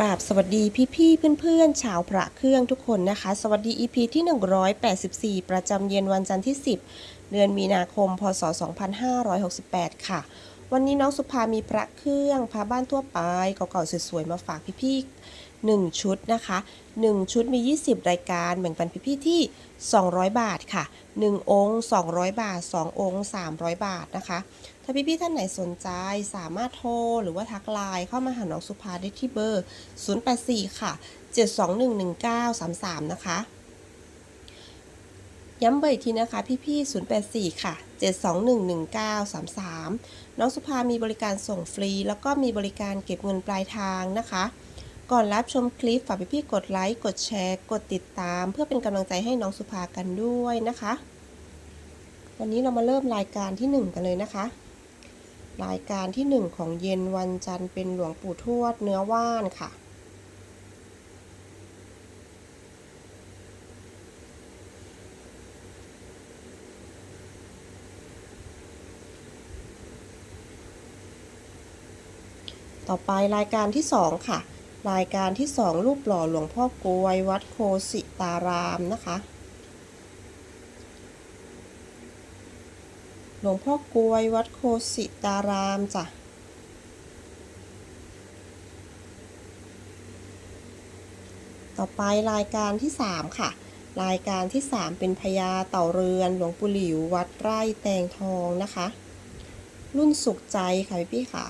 กราบสวัสดีพี่ๆเพื่อนๆชาวพระเครื่องทุกคนนะคะ สวัสดี EP ที่ 184 ประจำเย็นวันจันทร์ที่ 10 เดือนมีนาคม พศ 2568 ค่ะ วันนี้น้องสุภามีพระเครื่องพระบ้านทั่วไปเก่าๆสวยๆมาฝากพี่ๆ1ชุดนะคะ 1 ชุดมี 20 รายการแบ่งปันพี่ๆที่ 200 บาทค่ะ 1 องค์ 200 บาท 2 องค์ 300 บาทนะคะ ถ้าพี่ๆท่านไหนสนใจสามารถโทรหรือว่าทักไลน์เข้ามาหาน้องสุภาได้ที่เบอร์ 084 ค่ะ 7211933 นะคะย้ำเบอร์อีกทีนะคะพี่ๆ084 ค่ะ 7211933 น้องสุภามีบริการส่งฟรี แล้วก็มีบริการเก็บเงินปลายทางนะคะ ก่อนรับชมคลิปฝากพี่ๆกดไลค์ กดแชร์ กดติดตาม เพื่อเป็นกำลังใจให้น้องสุภากันด้วยนะคะ วันนี้เรามาเริ่มรายการที่ 1 กันเลยนะคะ รายการที่ 1 ของเย็นวันจันทร์เป็นหลวงปู่ทวดเนื้อว่านค่ะ ต่อไปรายการที่ 2 ค่ะ รายการที่ 2 รูปหล่อหลวงพ่อกวยวัดโคสิตารามนะคะ หลวงพ่อกวยวัดโคสิตารามจ้ะต่อไปรายการที่ 3 ค่ะ รายการที่ 3 เป็นพญาเต่าเรือนหลวงปู่หลิววัดไร่แตงทองนะคะ รุ่นสุขใจค่ะพี่พี่ค่ะ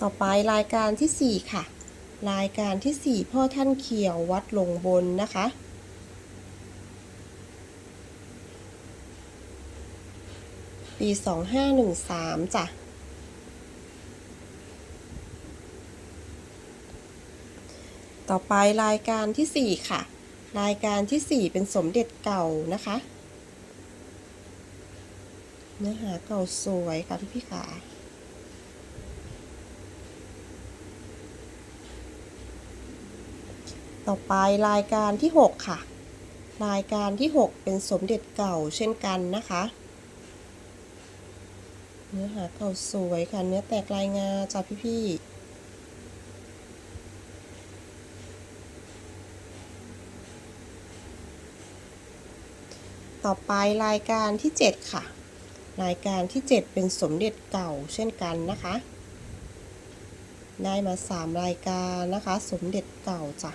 ต่อไปรายการที่ 4 ค่ะ รายการที่ 4 พ่อท่านเขียววัดหลงบนนะคะ ปี 2513 จ้ะ ต่อไปรายการที่ 4 ค่ะ รายการที่ 4 เป็นสมเด็จเก่านะคะ เนื้อหาเก่าสวยค่ะพี่พี่ๆค่ ต่อไปรายการที่ 6 ค่ะ รายการที่ 6 เป็นสมเด็จเก่าเช่นกันนะคะ เนื้อหาเก่าสวยค่ะ เนื้อแตกลายงาจ้าพี่ๆต่อไปรายการที่ 7 ค่ะ รายการที่ 7 เป็นสมเด็จเก่าเช่นกันนะคะ ได้มา 3 รายการนะคะ สมเด็จเก่าจ้ะ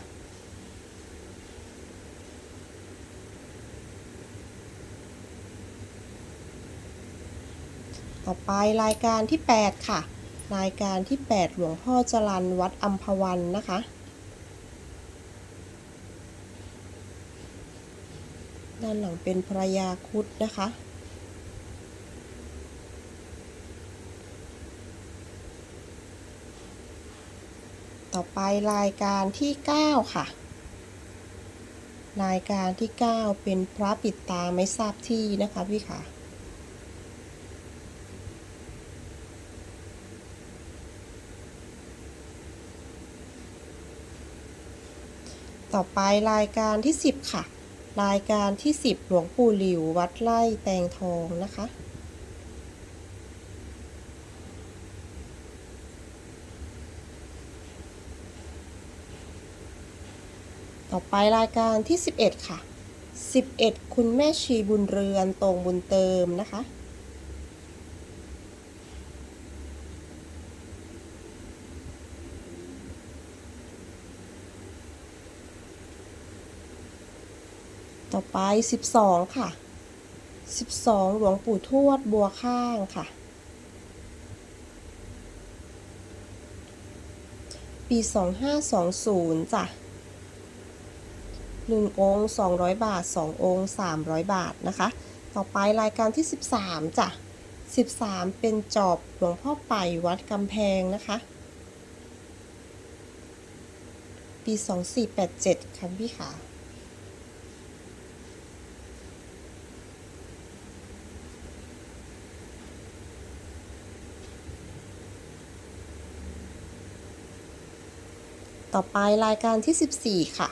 ต่อไปรายการที่ 8 ค่ะ รายการที่ 8 หลวงพ่อจรันวัดอัมพวันนะคะ ด้านหลังเป็นพระยาคุดนะคะต่อไปรายการที่ 9 ค่ะ รายการที่ 9 เป็นพระปิดตาไม่ทราบที่นะคะพี่ค่ะ ต่อไปรายการที่ 10 ค่ะ รายการที่ 10 หลวงปู่หลิว วัดไร่แตงทองนะคะ ต่อไปรายการที่ 11 ค่ะ 11 คุณแม่ชีบุญเรือนตรงบุญเติมนะคะ ต่อไป 12 ค่ะ 12 หลวงปู่ทวดบัวข้างค่ะ ปี 2520 จ้ะ1องค์200 บาท 2 องค์ 300 บาทนะคะ ต่อไปรายการที่ 13 จ้ะ 13 เป็นจอบหลวงพ่อไปวัดกำแพงนะคะ ปี 2487ค่ะพี่ค่ะ ต่อไปรายการที่ 14 ค่ะ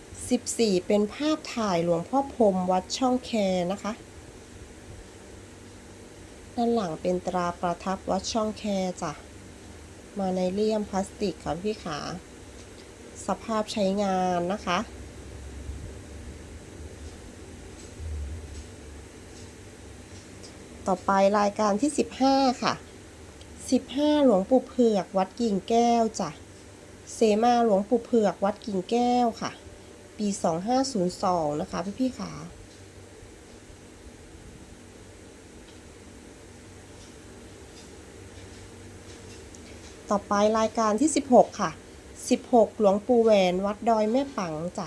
14 เป็นภาพถ่ายหลวงพ่อพรมวัดช่องแคนะคะ ด้านหลังเป็นตราประทับวัดช่องแคจ้ะ มาในเลี่ยมพลาสติกค่ะพี่ขา สภาพใช้งานนะคะต่อไปรายการที่ 15 ค่ะ 15 หลวงปู่เผือก วัดกิ่งแก้วจ้ะ เสมาหลวงปู่เผือกวัดกิ่งแก้วค่ะ ปี 2502 นะคะ พี่พี่ๆขาต่อไปรายการที่ 16 ค่ะ 16 หลวงปู่แหวนวัดดอยแม่ปังจ้ะ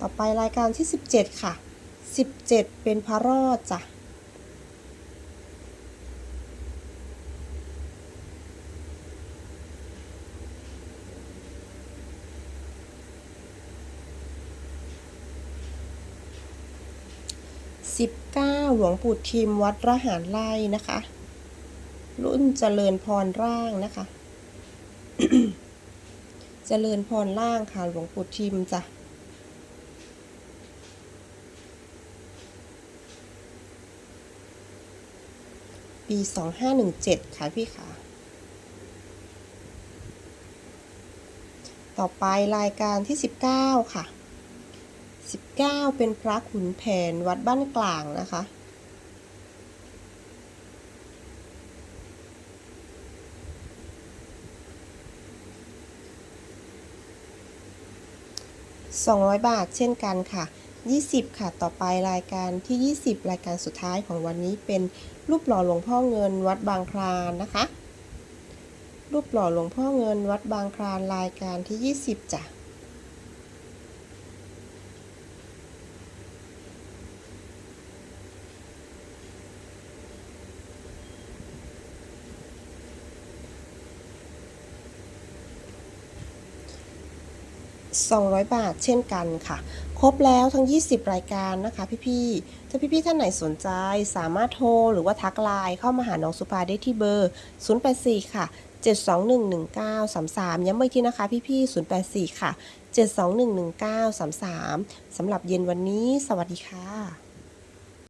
ต่อไปรายการที่ 17 ค่ะ 17 เป็นพระรอดจ้ะ 19 หลวงปู่ทิมวัดระหารไร่นะคะ รุ่นเจริญพรร่างนะคะ เจริญพรร่างค่ะหลวงปู่ทิมจ้ะปี2517ค่ะพี่ค่ะ ต่อไปรายการที่19ค่ะ19 เป็นพระขุนแผนวัดบ้านกลางนะคะ 200 บาทเช่นกันค่ะ 20 ค่ะ ต่อไปรายการที่ 20 รายการสุดท้ายของวันนี้เป็นรูปหล่อหลวงพ่อเงินวัดบางคลานนะคะ รูปหล่อหลวงพ่อเงินวัดบางคลานรายการที่ 20จ้ะ 200 บาทเช่นกันค่ะ ครบแล้วทั้ง 20 รายการนะคะพี่ๆ ถ้าพี่ๆ ท่านไหนสนใจสามารถโทรหรือว่าทักไลน์เข้ามาหาน้องสุภาได้ที่เบอร์ 084 ค่ะ 7211933 ย้ำอีกทีนะคะพี่ๆ 084 ค่ะ 7211933 สำหรับเย็นวันนี้ สวัสดีค่ะ